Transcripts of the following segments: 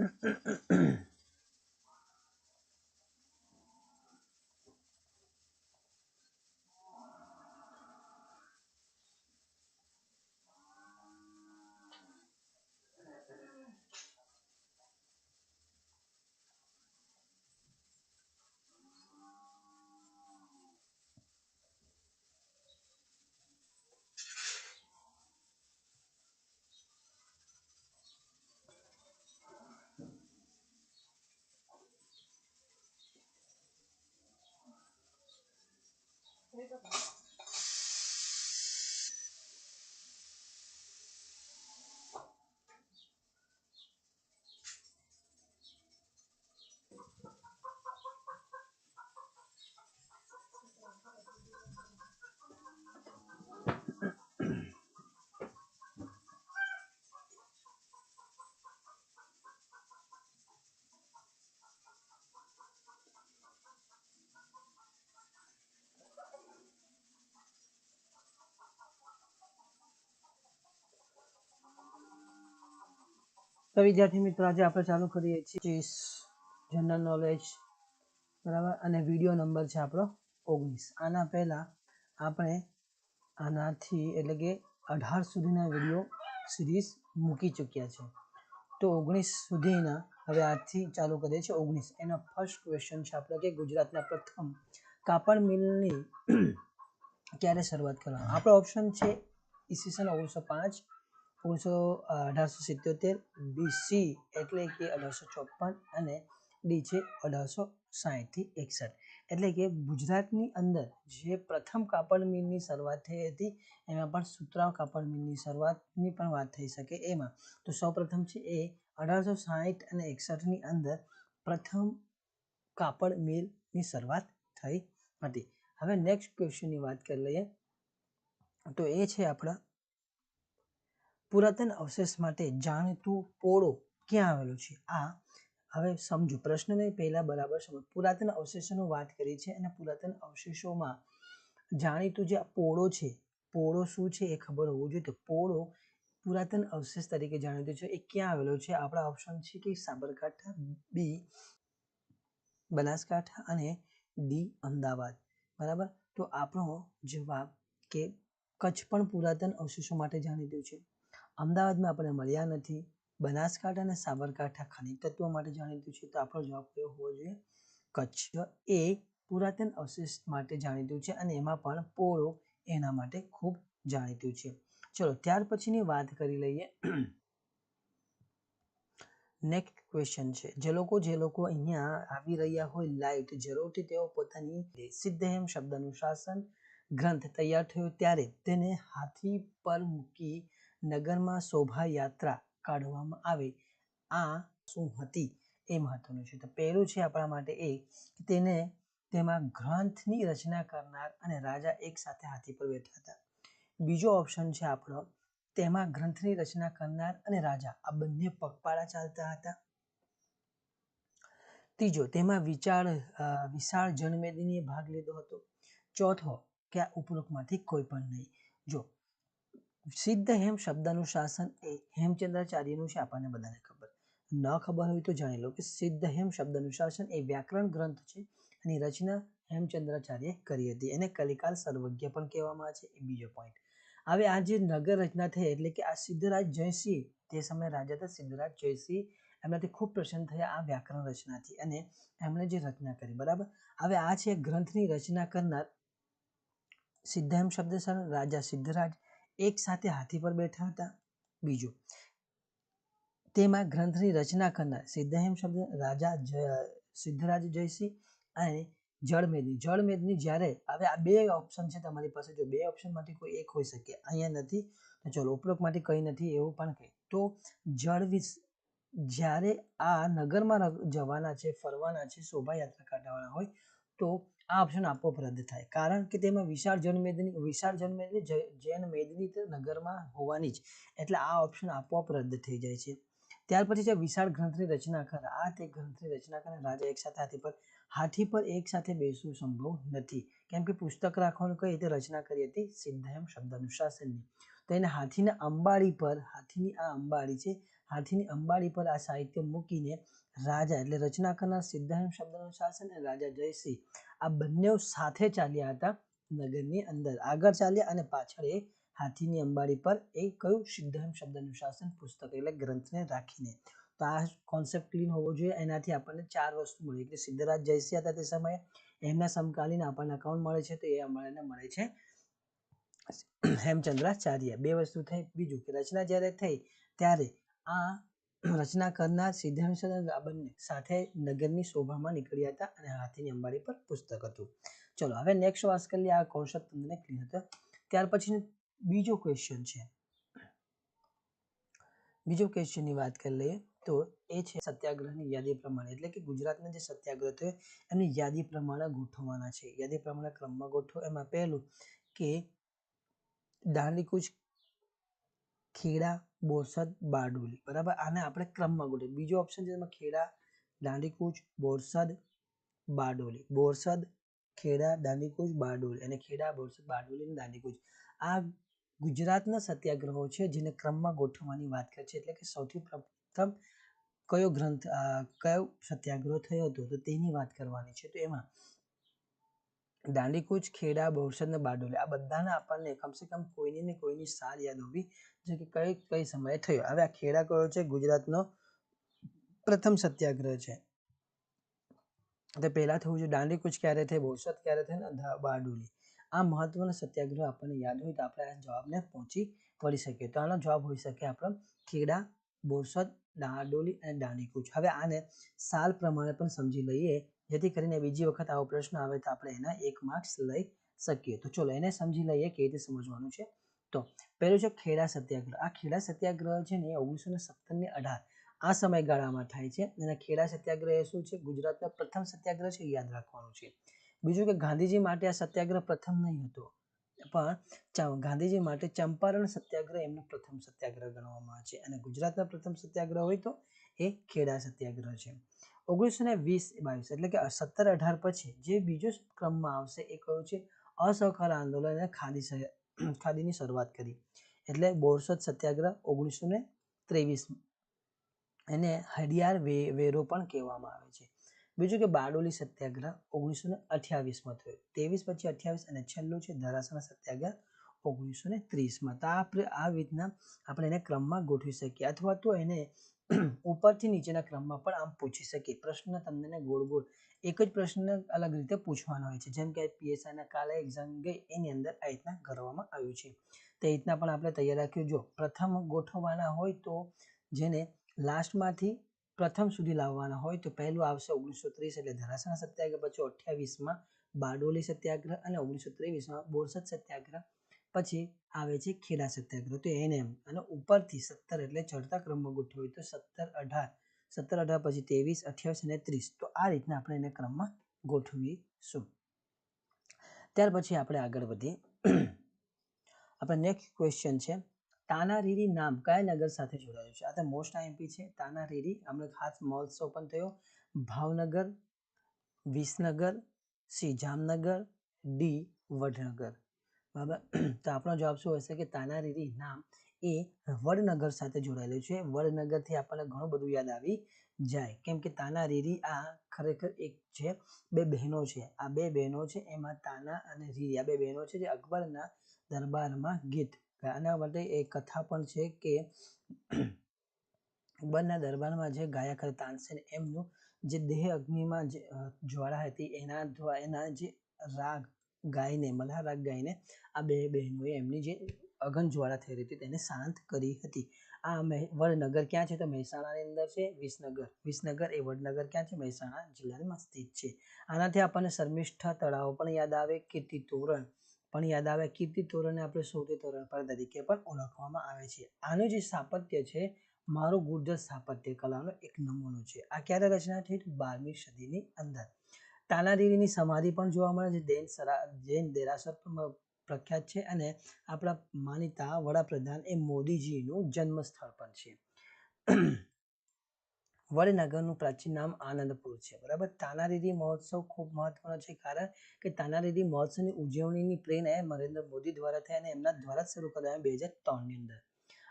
Mm-hmm. Mais pas. તો વિદ્યાર્થી મિત્રો, આજે આપણે ચાલુ કરીએ છીએ જનરલ નોલેજ બરાબર? અને વીડિયો નંબર છે આપણો ઓગણીસ. આના પહેલાં આપણે આનાથી એટલે કે અઢાર સુધીના વીડિયો સિરીઝ મૂકી ચૂક્યા છે. તો ઓગણીસ સુધીના હવે આજથી ચાલુ કરીએ છીએ ઓગણીસ. એનો ફર્સ્ટ ક્વેશ્ચન છે આપણે કે ગુજરાતના પ્રથમ કાપડ મિલની ક્યારે શરૂઆત કરવા આપણો ઓપ્શન છે ઈસવીસન ઓગણીસો પાંચ ઓગણીસો અઢારસો સિત્યોતેર બીસી એટલે કે અઢારસો ચોપન અને ડી છે અઢારસો સાહીઠથી એકસઠ. એટલે કે ગુજરાતની અંદર જે પ્રથમ કાપડ મિલની શરૂઆત થઈ હતી, એમાં પણ સુતરાવ કાપડ મિલની શરૂઆતની પણ વાત થઈ શકે એમાં. તો સૌપ્રથમ છે એ અઢારસો સાહીઠ અને એકસઠની અંદર પ્રથમ કાપડ મિલની શરૂઆત થઈ હતી. હવે નેક્સ્ટ ક્વેશ્ચનની વાત કરી લઈએ. તો એ છે આપણા પુરાતન અવશેષ માટે જાણીતું પોળો ક્યાં આવેલો છે? આ હવે સમજો. પ્રશ્નને પહેલા બરાબર સમજો. પુરાતન અવશેષોની વાત કરી છે અને પુરાતન અવશેષોમાં જાણીતું જે પોળો છે, પોળો શું છે એ ખબર હોવું જોઈએ. તો પોળો પુરાતન અવશેષ તરીકે જાણીતું છે. એ ક્યાં આવેલો છે? આપણા ઓપ્શન છે કે સાબરકાંઠા, બી બનાસકાંઠા અને ડી અમદાવાદ. બરાબર? તો આપણો જવાબ કે કચ્છ પણ પુરાતન અવશેષો માટે જાણીતું છે. અમદાવાદમાં આપણે મળ્યા નથી. બનાસકાંઠા અને સાબરકાંઠા ખનિજ તત્વો માટે જાણીતું છે. તો આપણો જવાબ કયો હોવો જોઈએ? કચ્છ. એ પુરાતન અવશેષ માટે જાણીતું છે અને એમાં પણ પોળો એના માટે ખૂબ જાણીતું છે. ચલો, ત્યાર પછીની વાત કરી લઈએ. નેક્સ્ટ ક્વેશ્ચન છે. જે લોકો જે લોકો અહીંયા આવી રહ્યા હોય, લાઈટ જરૂરથી તેઓ પોતાની સિદ્ધહેમ શબ્દનું શાસન ગ્રંથ તૈયાર થયો ત્યારે તેને હાથી પર મૂકી નગરમાં શોભાયાત્રા કાઢવામાં આવે. આ શું હતી એ મહત્વનું છે. તો પહેલું છે આપણા માટે એ કે તેને તેમાં ગ્રંથની રચના કરનાર અને રાજા એક સાથે હાથી પર બેઠા હતા. બીજો ઓપ્શન છે આપણો, તેમાં ગ્રંથની રચના કરનાર અને રાજા, આ બંને પગપાળા ચાલતા હતા. ત્રીજો, તેમાં વિચાર વિશાળ જનમેદનીએ ભાગ લીધો હતો. ચોથો, કે આ ઉપરોક્તમાંથી કોઈ પણ નહીં. જો સિદ્ધ હેમ શબ્દનું શાસન એ હેમચંદ્રાચાર્યનું છે આપણને બધાને ખબર. ન ખબર હોય તો જાણી લો કે સિદ્ધ હેમ શબ્દનું શાસન એ વ્યાકરણ ગ્રંથ છે એની રચના હેમચંદ્રાચાર્ય કરી હતી. એને કલિકાલ સર્વજ્ઞ પણ કહેવામાં આવે છે, એ બીજો પોઈન્ટ હવે આ જે નગર રચના થઈ એટલે કે આ સિદ્ધરાજ જયસિંહ, તે સમયે રાજા હતા સિદ્ધરાજ જયસિંહ, એમનાથી ખૂબ પ્રસન્ન થયા આ વ્યાકરણ રચનાથી અને એમણે જે રચના કરી, બરાબર? હવે આ છે ગ્રંથની રચના કરનાર સિદ્ધામ શબ્દ રાજા સિદ્ધરાજ. એક સાથે હાથી પર બેઠા હતા. બીજું, તેમાં ગ્રંથની રચના કરનાર સિદ્ધહેમ શબ્દ રાજા સિદ્ધરાજ જયસિંહ અને જળમેદની જળમેદની જ્યારે, હવે આ બે ઓપ્શન છે તમારી પાસે. જો બે ઓપ્શનમાંથી કોઈ એક હોઈ શકે, અહીંયા નથી, તો ચલો ઉપરોક્તમાંથી કંઈ નથી એવું પણ કહે તો જળ વિશ જ્યારે આ નગરમાં જવાના છે, ફરવાના છે, શોભાયાત્રા કાઢવાના હોય, તો આ ઓપ્શન આપોઆપ રદ થાય. કારણ કે તેમાં વિશાળ જનમેદની વિશાળ જનમેદની જૈન મેદની નગરમાં હોવાની જ. એટલે આ ઓપ્શન આપોઆપ રદ થઈ જાય છે. ત્યાર પછી છે વિશાળ ગ્રંથની રચના કર. આ તે ગ્રંથની રચના કરે રાજા એક સાથે હાથી પર હાથી પર એક સાથે બેસવું સંભવ નથી. કેમ કે પુસ્તક રાખવાનું કઈ રીતે રચના કરી હતી? સિદ્ધાયમ શબ્દ અનુશાસનની તો એને હાથીના અંબાડી પર, હાથીની આ અંબાડી છે, હાથીની અંબાડી પર આ સાહિત્ય મૂકીને રાજા એટલે રચના કરનાર સિદ્ધાર્થ શબ્દનું શાસન અને રાજા જયસિંહ આ બંને સાથે ચાલ્યા હતા નગરની અંદર. આગળ ચાલ્યા અને પાછળ એ હાથીની અંબાડી પર એ કયું સિદ્ધાર્થ શબ્દનું શાસન પુસ્તક એટલે ગ્રંથને રાખીને. તો આ કોન્સેપ્ટ ક્લીન હોવો જોઈએ. એનાથી આપણને ચાર વસ્તુ મળી. એટલે સિદ્ધરાજ જયસિંહ હતા તે સમયે. એમના સમકાલીન આપણને અકાઉન્ટ મળે છે. તો એ આપણને મળે છે હેમચંદ્રાચાર્ય. બે વસ્તુ થઈ. બીજું કે રચના જ્યારે થઈ ત્યારે આ રચના કરનાર સિદ્ધાંત આ સાથે નગરની શોભામાં નીકળ્યા હતા અને હાથીની અંબાડી પર પુસ્તક હતું. ચલો, હવે નેક્સ્ટ વાત કરી લઈએ આ કોન્સેપ્ટ તમને ક્લિયર હતો ત્યાર પછી બીજો ક્વેશ્ચન છે. બીજો ક્વેશ્ચનની વાત કરી લઈએ તો એ છે સત્યાગ્રહની યાદી પ્રમાણે. એટલે કે ગુજરાતના જે સત્યાગ્રહ થયો એમની યાદી પ્રમાણે ગોઠવવાના છે. યાદી પ્રમાણે ક્રમમાં ગોઠવો. એમાં પહેલું કે દાંડીકૂચ, ખેડા બોરસદ બારડોલી. બરાબર? આને આપણે ક્રમમાં ગોઠવીએ. બીજો ઓપ્શન છે એમાં ખેડા, દાંડીકૂચ, બોરસદ, બારડોલી. બોરસદ, ખેડા, દાંડીકૂચ, બારડોલી. અને ખેડા, બોરસદ, બારડોલી અને દાંડીકૂચ. આ ગુજરાતના સત્યાગ્રહો છે જેને ક્રમમાં ગોઠવવાની વાત કરે છે. એટલે કે સૌથી પ્રથમ કયો ગ્રંથ કયો સત્યાગ્રહ થયો હતો તો તેની વાત કરવાની છે. તો એમાં દાંડીકૂચ, ખેડા, બોરસદ ને બારડોલી આ બધાને આપણને કમસે કમ કોઈની ને કોઈની સાર યાદ હોવી જે કે કઈ કઈ સમયે થયો. હવે આ ખેડા કયો છે? ગુજરાતનો પ્રથમ સત્યાગ્રહ છે. તો પહેલા થયું જોઈએ દાંડીકૂચ ક્યારે થઈ? બોરસદ ક્યારે થઈ ને બારડોલી. આ મહત્વનો સત્યાગ્રહ આપણને યાદ હોય તો આપણે આ જવાબને પહોંચી વળી શકીએ. તો આનો જવાબ હોઈ શકે આપણો ખેડા, બોરસદ, દાંડોલી અને દાંડીકૂચ હવે આને સાલ પ્રમાણે પણ સમજી લઈએ. જેથી કરીને બીજી વખત આવો પ્રશ્ન આવે તો આપણે એના એક માર્ક્સ લઈ શકીએ. તો ચલો એને સમજી લઈએ કેવી રીતે સમજવાનું છે. તો પહેલું છે ખેડા સત્યાગ્રહ. આ ખેડા સત્યાગ્રહ છે ને ઓગણીસો ને સત્તર ને અઢાર. આ સમયગાળામાં થાય છે અને ખેડા સત્યાગ્રહ એ શું છે? ગુજરાતનો પ્રથમ સત્યાગ્રહ છે યાદ રાખવાનું છે. બીજું કે ગાંધીજી માટે આ સત્યાગ્રહ પ્રથમ નહીં હતો. પણ ગાંધીજી માટે ચંપારણ સત્યાગ્રહ એમનો પ્રથમ સત્યાગ્રહ ગણવામાં આવે છે. અને ગુજરાતના પ્રથમ સત્યાગ્રહ હોય તો એ ખેડા સત્યાગ્રહ છે. ઓગણીસો ને વીસ બાવીસ, એટલે કે સત્તર અઢાર પછી જે બીજો ક્રમમાં આવશે એ કયો છે? અસહકાર આંદોલન અને ખાદી ખાદીની શરૂઆત કરી. એટલે બોરસદ સત્યાગ્રહ ઓગણીસો ને ત્રેવીસ એને હડિયાર વેરો પણ કહેવામાં આવે છે. બીજું કે બારડોલી સત્યાગ્રહ ઓગણીસો ને અઠ્યાવીસમાં થયો. ત્રેવીસ પછી અઠ્યાવીસ અને છેલ્લું છે ધરાસણા સત્યાગ્રહ ઓગણીસો ને ત્રીસમાં. તો આ રીતના આપણે એને ક્રમમાં ગોઠવી શકીએ. અથવા તો એને ઉપરથી નીચેના ક્રમમાં પણ આમ પૂછી શકીએ પ્રશ્ન તમને ગોળ ગોળ. એક જ પ્રશ્ન અલગ રીતે પૂછવાનો હોય છે. જેમ કે પીએસઆઈના કાલે એક્ઝામ ગઈ, એની અંદર આ રીતના કરવામાં આવ્યું છે. તે રીતના પણ આપણે તૈયાર રાખ્યું. જો પ્રથમ ગોઠવવાના હોય તો જેને લાસ્ટમાંથી પ્રથમ સુધી લાવવાના હોય તો પહેલું આવશે ઓગણીસો ત્રીસ એટલે ધરાસણા સત્યાગ્રહ, પછી અઠ્યાવીસમાં બારડોલી સત્યાગ્રહ અને ઓગણીસો ત્રેવીસમાં બોરસદ સત્યાગ્રહ. પછી આવે છે ખેડા સત્યાગ્રહ. તો એને એમ. અને ઉપરથી સત્તર એટલે ચડતા ક્રમમાં ગોઠવ્યું તો સત્તર અઢાર. સત્તર અઢાર પછી ત્રેવીસ, અઠ્યાવીસ અને ત્રીસ. તો આ રીતના આપણે એને ક્રમમાં ગોઠવીશું. ત્યાર પછી આપણે આગળ વધીએ. આપણે નેક્સ્ટ ક્વેશ્ચન છે. તાનારીરી નામ કયા નગર સાથે જોડાયું છે? આ તો મોસ્ટ આઈએમપી છે. તાનારીરી હમણાં ખાસ મહોત્સવ પણ થયો. Bhavnagar, Visnagar C Jamnagar, D, Vadnagar. બરાબર તો આપણો જવાબ શું હશે કે તાનારીરી નામ એ વડનગર સાથે જોડાયેલું છે. વડનગરથી આપણને ઘણું બધું યાદ આવી જાય. કેમ કે તાનારીરી આ ખરેખર એક છે, બે બહેનો છે. આ બે બહેનો છે, એમાં તાના અને રીરી. આ બે બહેનો છે જે અકબરના દરબારમાં ગીત આના માટે એક કથા પણ છે કે અકબરના દરબારમાં જે ગાયક હતા તાનસેન, એમનું જે દેહ અગ્નિમાં જે જ્વાળા હતી, એના એના જે રાગ ગાઈને મલ્હાર ગાયને આ બે બહેનોએ એમની જે અગન જ્વાળા થઈ રહી હતી તેને શાંત કરી હતી. આ વડનગર ક્યાં છે? તો મહેસાણાની અંદર છે, વિસનગર. વિસનગર એ વડનગર ક્યાં છે? મહેસાણા જિલ્લામાં સ્થિત છે. આનાથી આપણને શર્મિષ્ઠા તળાવ પણ યાદ આવે, કીર્તિ તોરણ પણ યાદ આવે. કીર્તિ તોરણને આપણે સૌથી તોરણ પર તરીકે પણ ઓળખવામાં આવે છે. આનું જે સ્થાપત્ય છે, મારું ગુર્જર સ્થાપત્ય કલાનો એક નમૂનો છે. આ ક્યારે રચના થઈ? બારમી સદીની અંદર. તાનારીરીની સમાધિ પણ જોવા મળે છે. જૈન સરા, જૈન દેરાસર પણ પ્રખ્યાત છે અને આપણા માનીતા વડાપ્રધાન એ મોદીજીનું જન્મ સ્થળ પણ છે. વડનગરનું પ્રાચીન નામ આનંદપુર છે. બરાબર? તાનારીરી મહોત્સવ ખૂબ મહત્વનો છે કારણ કે તાનારીરી મહોત્સવની ઉજવણીની પ્રેરણા નરેન્દ્ર મોદી દ્વારા થઈ અને એમના દ્વારા શરૂ કરવામાં બે હજાર ત્રણની અંદર.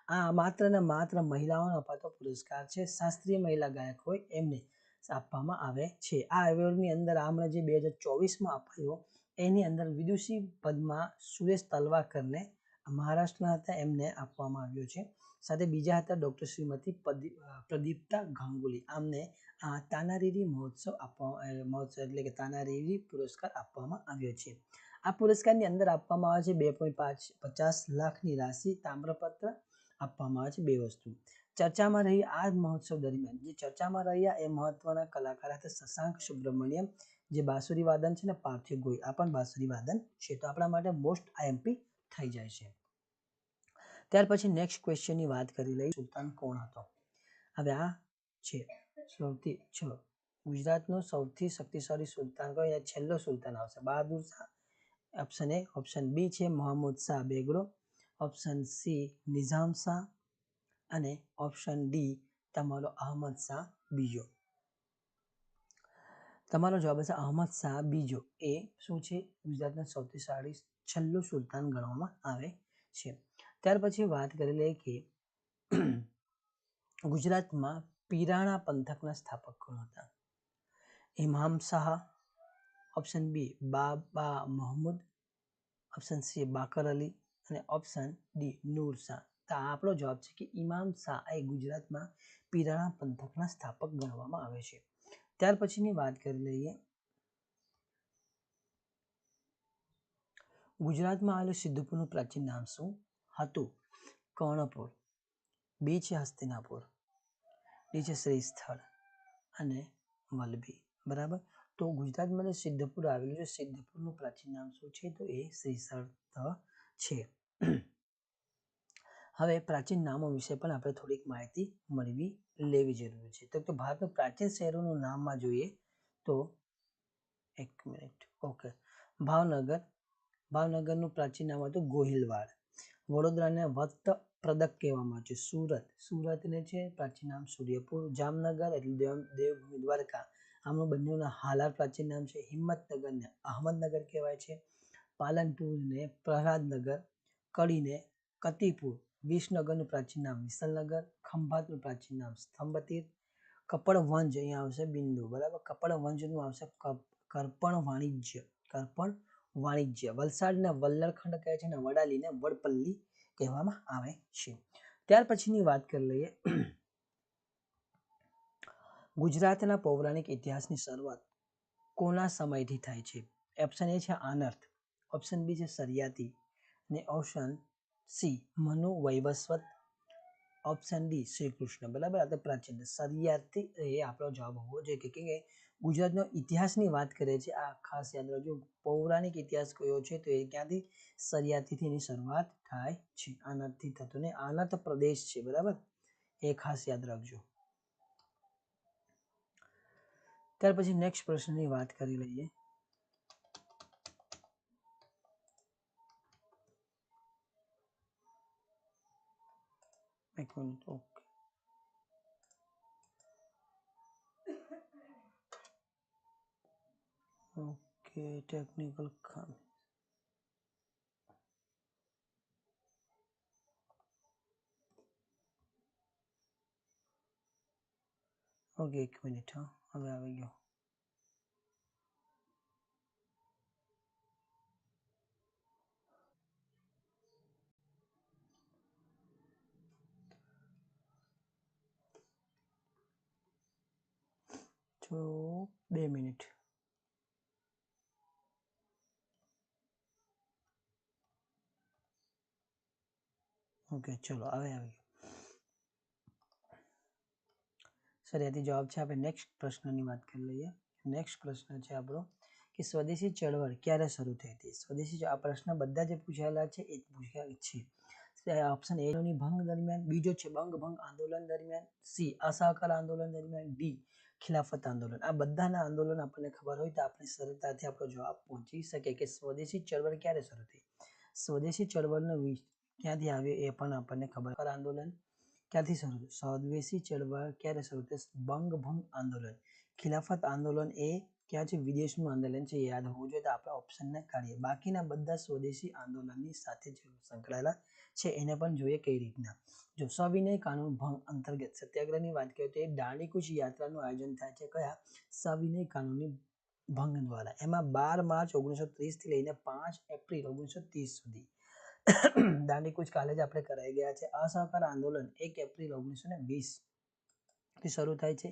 આ માત્ર ને માત્ર મહિલાઓને અપાતો પુરસ્કાર છે. શાસ્ત્રીય મહિલા ગાયક હોય એમને આપવામાં આવે છે. આ એવોર્ડની અંદર આમણે જે બે હજાર ચોવીસમાં અપાયો, એની અંદર વિદુષી પદમાં સુરેશ તલવાકરને મહારાષ્ટ્રના હતા, એમને આપવામાં આવ્યો છે. સાથે બીજા હતા ડૉક્ટર શ્રીમતી પ્રદીપ્તા ગાંગુલી. આમને આ તાનારીરી મહોત્સવ આપવા મહોત્સવ એટલે કે તાનારીરી પુરસ્કાર આપવામાં આવ્યો છે. આ પુરસ્કારની અંદર આપવામાં આવે છે બે પોઈન્ટ પાંચ, પચાસ લાખની રાશિ, તામ્રપત્ર આપવામાં આવે છે બે વસ્તુ. ચર્ચામાં રહી આ મહોત્સવ દરમિયાન. જે ચર્ચામાં રહ્યા એ મહત્વના કલાકાર હતા શશાંક સુબ્રમણ્યમ, જે બાંસુરી વાદન છે ને પાર્થિવ ગોઈ આ પણ બાંસુરી વાદન છે. તો આપણા માટે મોસ્ટ આઈએમપી થઈ જાય છે. ત્યાર પછી નેક્સ્ટ ક્વેશ્ચનની વાત કરી લઈ સુલતાન કોણ હતો? હવે આ છે સૌથી, છ, ગુજરાતનો સૌથી શક્તિશાળી સુલતાન કયો છેલ્લો સુલતાન આવશે. Bahadur Shah option A option B છે, Mohammad Shah Begada. Option C Nizam Shah. અને ઓપ્શન ડી તમારો અહમદ શાહ બીજો. તમારો જવાબ હશે અહમદ શાહ બીજો. એ શું છે? ગુજરાતના સૌથી સારી છેલ્લું સુલતાન ગણવામાં આવે છે. ત્યાર પછી વાત કરી લઈએ કે ગુજરાતમાં પીરાણા પંથકના સ્થાપક કોણ હતા? Imam Shah option B Baba Mahmud option C Bakar Ali અને ઓપ્શન ડી નૂર શાહ. તો આપણો જવાબ છે કે ઇમામ શાહ એ ગુજરાતમાં પીરાણા પંથકના સ્થાપક ગણવામાં આવે છે. ત્યાર પછીની વાત કરી લઈએ. ગુજરાતમાં આવેલું સિદ્ધપુરનું પ્રાચીન નામ શું? હતું કર્ણપુર, બી છે હસ્તિનાપુર, બે છે શ્રી સ્થળ અને વલભી, બરાબર? તો ગુજરાતમાં સિદ્ધપુર આવેલું છે, સિદ્ધપુરનું પ્રાચીન નામ શું છે? તો એ શ્રીસ્થળ છે. હવે પ્રાચીન નામો વિશે પણ આપણે થોડીક માહિતી મળવી લેવી જરૂરી છે. તો ભારતનું પ્રાચીન શહેરોનું નામમાં જોઈએ તો એક મિનિટ. ઓકે ભાવનગર. ભાવનગરનું પ્રાચીન નામ હતું ગોહિલવાડ. વડોદરાને વત્ત પ્રદક કહેવામાં આવે છે. સુરત. સુરતને છે પ્રાચીન નામ સૂર્યપુર. જામનગર એટલે દેવ, દેવભૂમિ દ્વારકા. આમનું બંનેના હાલાર પ્રાચીન નામ છે. હિંમતનગરને અહમદનગર કહેવાય છે. પાલનપુરને પ્રહલાદનગર. કડીને કતીપુર. વિસનગરનું પ્રાચીન નામ વિસલનગર ખંભાતનું પ્રાચીન નામ સ્તંભતીર કપડવંજ અહીંયા આવશે બિંદુ, બરાબર? કપડવંજનું આવશે કરપણ વાણિજ્ય કરપણ વાણિજ્ય. વલસાડને વલ્લરખંડ કહે છે અને વડાલીને વડપલ્લી કહેવામાં આવે છે. ત્યાર પછીની વાત કરી લઈએ. ગુજરાતના પૌરાણિક ઇતિહાસની શરૂઆત કોના સમયથી થાય છે? ઓપ્શન એ છે આનર્થ ઓપ્શન બી છે સરિયાતી અને option C, Manu Vaivasvata. Option D Shri Krishna બરાબર? આ તો પ્રાચીન સરિયાતી એ આપણો જવાબ હોવો જોઈએ કે ગુજરાતનો ઇતિહાસની વાત કરે છે. આ ખાસ યાદ રાખજો, પૌરાણિક ઇતિહાસ કયો છે તો એ ક્યાંથી સરિયાતીથી એની શરૂઆત થાય છે. આનાથી થતું ને આનર્થ પ્રદેશ છે. બરાબર? એ ખાસ યાદ રાખજો. ત્યાર પછી નેક્સ્ટ પ્રશ્નની વાત કરી લઈએ. I couldn't talk. Okay, technical comments. Okay, एक मिनट हाँ अब आ તો બે મિનિટ. ઓકે, ચલો, હવે આવી સર એથી જવાબ છે, આપણે નેક્સ્ટ પ્રશ્નની વાત કરી લઈએ. નેક્સ્ટ પ્રશ્ન છે આપણો, કે સ્વદેશી ચળવળ ક્યારે શરૂ થઈ હતી? સ્વદેશી આ પ્રશ્ન બધા જે પૂછાયેલા છે, એ પૂછ્યા છે. ઓપ્શન એની ભંગ દરમિયાન, બીજો છે બંગ ભંગ આંદોલન દરમિયાન સી અસહકાર આંદોલન દરમિયાન ડી ખિલાફત આંદોલન. આ બધાના આંદોલન આપણને ખબર હોય તો આપણે સરળતાથી આપણો જવાબ પહોંચી શકે કે સ્વદેશી ચળવળ ક્યારે શરૂ થઈ? સ્વદેશી ચળવળનો ક્યાંથી આવ્યો એ પણ આપણને ખબર આંદોલન ક્યાંથી શરૂ થયું? સ્વદેશી ચળવળ ક્યારે શરૂ થઈ બંગભંગ આંદોલન. ખિલાફત આંદોલન એ ક્યાં છે? વિદેશનું આંદોલન છે યાદ હોવું જોઈએ તો આપણે ઓપ્શનને કાઢીએ. બાકીના બધા સ્વદેશી આંદોલનની સાથે સંકળાયેલા છે એને પણ જોઈએ કઈ રીતના. જો સવિનય કાનૂન ભંગ અંતર્ગત સત્યાગ્રહની વાત કરીએ તો એ દાંડીકૂચ યાત્રાનું આયોજન થાય છે કયા? સવિનય કાનૂની ભંગ દ્વારા. એમાં બાર માર્ચ ઓગણીસો ત્રીસથી લઈને પાંચ એપ્રિલ ઓગણીસો ત્રીસ સુધી. દાંડીકૂચ કાલે જ આપણે કરાઈ ગયા છે. અસહકાર આંદોલન એક એપ્રિલ ઓગણીસો ને વીસથી શરૂ થાય છે.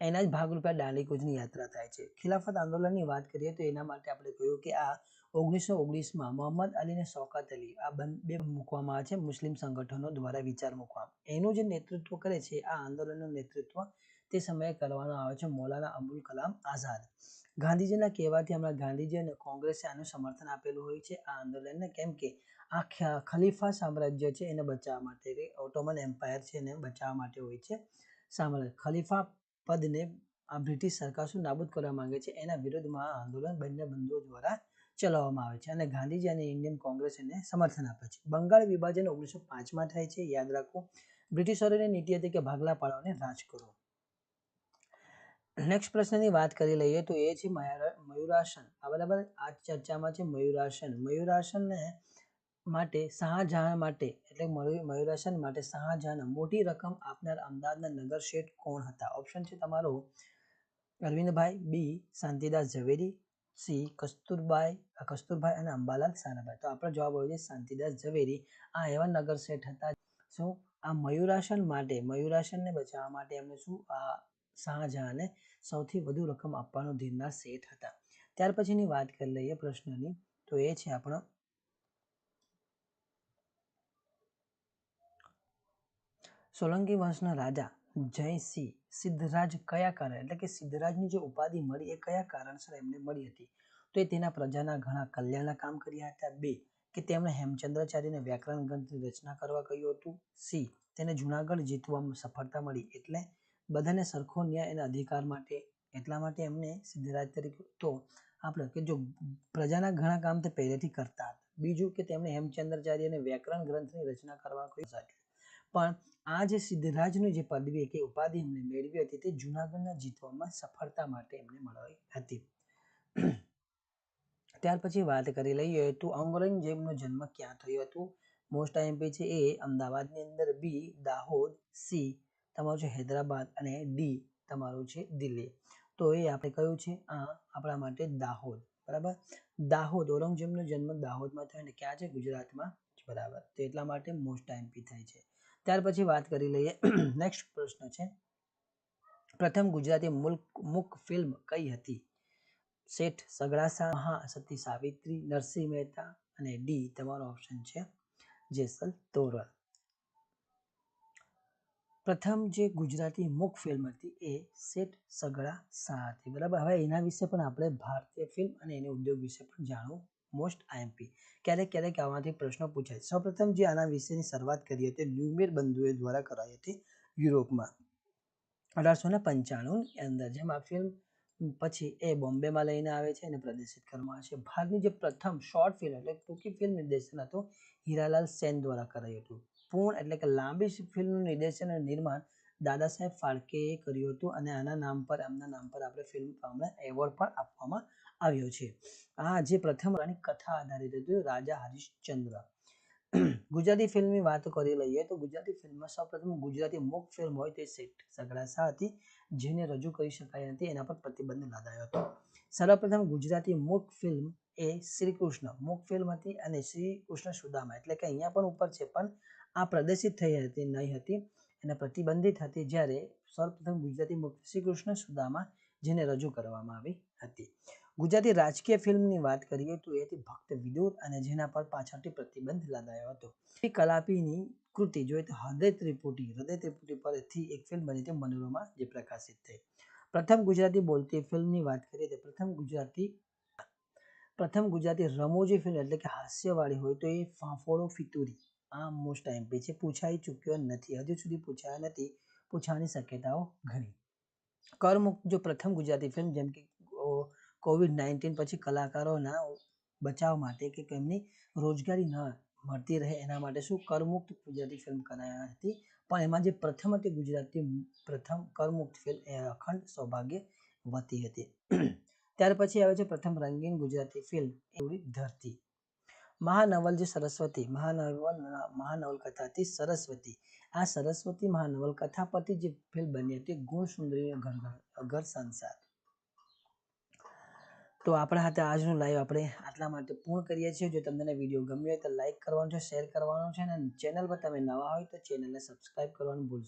એના જ ભાગરૂપે દાંડીકૂચની યાત્રા થાય છે. ખિલાફત આંદોલનની વાત કરીએ તો એના માટે આપણે કહ્યું કે આ ઓગણીસો ઓગણીસમાં મોહમ્મદ અલી અને શૌકત અલી. આ બે મૂકવામાં આવે છે મુસ્લિમ સંગઠનો દ્વારા વિચાર મૂકવામાં. એનું જે નેતૃત્વ કરે છે, આ આંદોલનનું નેતૃત્વ તે સમયે કરવામાં આવે છે મૌલાના અબુલ કલામ આઝાદ. ગાંધીજીના કહેવાથી હમણાં ગાંધીજી અને કોંગ્રેસે આનું સમર્થન આપેલું હોય છે. આ આંદોલનને કેમ કે આ ખલીફા સામ્રાજ્ય છે, એને બચાવવા માટે ઓટોમન એમ્પાયર છે, એને બચાવવા માટે હોય છે સામ્રાજ્ય. ખલીફા પદને આ બ્રિટિશ સરકાર શું નાબૂદ કરવા માંગે છે? એના વિરુદ્ધમાં આ આંદોલન બંને બંધુઓ દ્વારા ચલાવવામાં આવે છે અને ગાંધીજી અને ઇન્ડિયન કોંગ્રેસ એને સમર્થન આપે છે. બંગાળ વિભાજન ઓગણીસો પાંચમાં થાય છે. યાદ રાખો બ્રિટિશરોની નીતિ હતી કે ભાગલા પાડો રાજ કરો. નેક્સ્ટ પ્રશ્નની વાત કરી લઈએ તો એ છે મયુરાસન. આ બરાબર આ ચર્ચામાં છે મયુરાસન. મયુરાસનને માટે શાહજહાં માટે, એટલે મયુરાસન માટે શાહજહાં મોટી રકમ આપનાર અમદાવાદના નગર શેઠ કોણ હતા? ઓપ્શન છે તમારો અરવિંદભાઈ બી. શાંતિદાસ ઝવેરી સી, કસ્તુરબાઈ કસ્તુરભાઈ અને અંબાલાલ સારાભાઈ. તો આપણો જવાબ આવ્યો છે શાંતિદાસ ઝવેરી. આ એવા નગર શેઠ હતા. શું આ મયુરાસન માટે, મયુરાસનને બચાવવા માટે એમને શું, આ શાહજહાંને સૌથી વધુ રકમ આપવાનો ધીરનાર શેઠ હતા. ત્યાર પછીની વાત કરી લઈએ પ્રશ્નની. તો એ છે આપણો સોલંકી વંશના રાજા. જયસિંહ સિદ્ધરાજ કયા કારણ? એટલે કે સિદ્ધરાજની જે ઉપાધિ મળી એ કયા કારણસર એમને મળી હતી? તો એ તેના પ્રજાના ઘણા કલ્યાણના કામ કર્યા હતા. બે, કે તેમણે હેમચંદ્રાચાર્યને વ્યાકરણ ગ્રંથની રચના કરવા કહ્યું હતું. સી, તેને જુનાગઢ જીતવામાં સફળતા મળી. એટલે બધાને સરખો ન્યાય અને અધિકાર માટે, એટલા માટે એમને સિદ્ધરાજ તરીકે. તો આપણે કે જો પ્રજાના ઘણા કામ તે પહેલેથી કરતા હતા. બીજું કે તેમણે હેમચંદ્રાચાર્યને વ્યાકરણ ગ્રંથની રચના કરવા કહ્યું. પણ આ જે સિદ્ધરાજનું જે પદવી કે ઉપાધિ એમને મેળવી હતી તે જૂનાગઢના જીતવામાં સફળતા માટે એમને મળી હતી. ત્યાર પછી વાત કરી લઈએ તો ઔરંગઝેબનો જન્મ ક્યાં થયો હતો? મોસ્ટ આઈએમપી છે એ અમદાવાદની અંદર બી દાહોદ સી તમારું છે હૈદરાબાદ અને ડી તમારું છે દિલ્હી. તો એ આપણે કયું છે? આ આપણા માટે દાહોદ. બરાબર? દાહોદ, ઔરંગઝેબનો જન્મ દાહોદમાં થયો અને ક્યાં છે? ગુજરાતમાં બરાબર. તો એટલા માટે મોસ્ટ આઈએમપી થાય છે. ત્યાર પછી વાત કરી લઈએ. નેક્સ્ટ પ્રશ્ન છે. પ્રથમ ગુજરાતી મુલ્ક, મુક ફિલ્મ કઈ હતી? શેઠ સગડાસા, મહાસતી, સાવિત્રી, નરસિંહ મહેતા અને ડી તમારો ઓપ્શન છે. જેસલ તોરલ. પ્રથમ જે ગુજરાતી મુક ફિલ્મ હતી એ શેઠ સગડા શાહ હતી. બરાબર? હવે એના વિશે પણ આપણે ભારતીય ફિલ્મ અને એના ઉદ્યોગ વિશે પણ જાણવું મોસ્ટ આઈએમપી ક્યારેક ક્યારેક આમાંથી પ્રશ્નો પૂછાય. સૌપ્રથમ જે આના વિશેની શરૂઆત કરી હતી લ્યુમિયર બંધુએ દ્વારા કરાઈ હતી યુરોપમાં. અઢારસો ને પંચાણું અંદર જેમ આ ફિલ્મ પછી એ બોમ્બેમાં લઈને આવે છે અને પ્રદર્શિત કરવામાં આવે છે. ભારતની જે પ્રથમ શોર્ટ ફિલ્મ એટલે ટૂંકી ફિલ્મ નિર્દેશન હતું, હીરાલાલ સેન દ્વારા કરાયું હતું. પૂર્ણ એટલે કે લાંબી ફિલ્મનું નિર્દેશન અને નિર્માણ દાદા સાહેબ ફાળકેએ કર્યું હતું અને આના નામ પર, એમના નામ પર આપણે ફિલ્મ એવોર્ડ પણ આપવામાં આવ્યો છે. આ જે પ્રથમ રાણી કથા આધારિત હતું રાજા હરિશ્ચંદ્ર. ગુજરાતી ફિલ્મની વાત કરી લઈએ તો ગુજરાતી ફિલ્મમાં સૌપ્રથમ ગુજરાતી મુક ફિલ્મ હોય તે શેઠ સગડાસા હતી, જેને રજૂ કરી શકાય નથી, એના પર પ્રતિબંધ લાદાયો હતો. સર્વપ્રથમ ગુજરાતી મુખ ફિલ્મ એ શ્રી કૃષ્ણ મુખ ફિલ્મ હતી અને શ્રી કૃષ્ણ સુદામા, એટલે કે અહીંયા પણ ઉપર છે, પણ આ પ્રદર્શિત થઈ હતી, નહીં હતી અને પ્રતિબંધિત હતી જ્યારે સર્વપ્રથમ ગુજરાતી મુક શ્રી કૃષ્ણ સુદામા, જેને રજૂ કરવામાં આવી હતી. ગુજરાતી રાજકીય ફિલ્મની વાત કરીએ તો એ ભક્ત વિદુર અને જેના પર પાછળથી પ્રતિબંધ લાદાયો હતો. કલાપીની કૃતિ જોઈએ તો હૃદય ત્રિપુટી હૃદય ત્રિપુટી પરથી એક ફિલ્મ બની હતી મનોરમા જે પ્રકાશિત થઈ. પ્રથમ ગુજરાતી બોલતી ફિલ્મની વાત કરીએ તો પ્રથમ ગુજરાતી પ્રથમ ગુજરાતી રમોજી ફિલ્મ એટલે કે હાસ્યવાળી હોય તો એ ફાંફોડો ફિતુરી. આ મોસ્ટ એમપી છે પૂછાઈ ચૂક્યો નથી. હજુ સુધી પૂછાયા નથી. પૂછવાની શક્યતાઓ ઘણી. કરમુક્ત જો પ્રથમ ગુજરાતી ફિલ્મ જેમ કે કોવિડ નાઇન્ટીન પછી કલાકારોના બચાવ માટે કે એમની રોજગારી ન મળતી રહે એના માટે શું કરમુક્ત ગુજરાતી ફિલ્મ કરાયા હતી? પણ એમાં જે પ્રથમ હતી ગુજરાતી પ્રથમ કરમુક્ત ફિલ્મ એ અખંડ સૌભાગ્યવતી હતી. ત્યાર પછી આવે છે પ્રથમ રંગીન ગુજરાતી ફિલ્મ એવડી ધરતી. મહાનવલ જે સરસ્વતી, મહાનવલ મહાનવલકથા હતી સરસ્વતી. આ સરસ્વતી મહાનવલકથા પરથી જે ફિલ્મ બની હતી ગુણ સુંદરી ઘર સંસાર. તો આપણા હાથે આજનું લાઈવ આપણે આટલા માટે પૂર્ણ કરીએ છીએ. જો તમને વીડિયો ગમ્યો હોય તો લાઈક કરવાનો છે શેર કરવાનો છે અને ચેનલ પર તમે નવા હોય તો ચેનલને સબસ્ક્રાઈબ કરવાનું ભૂલશો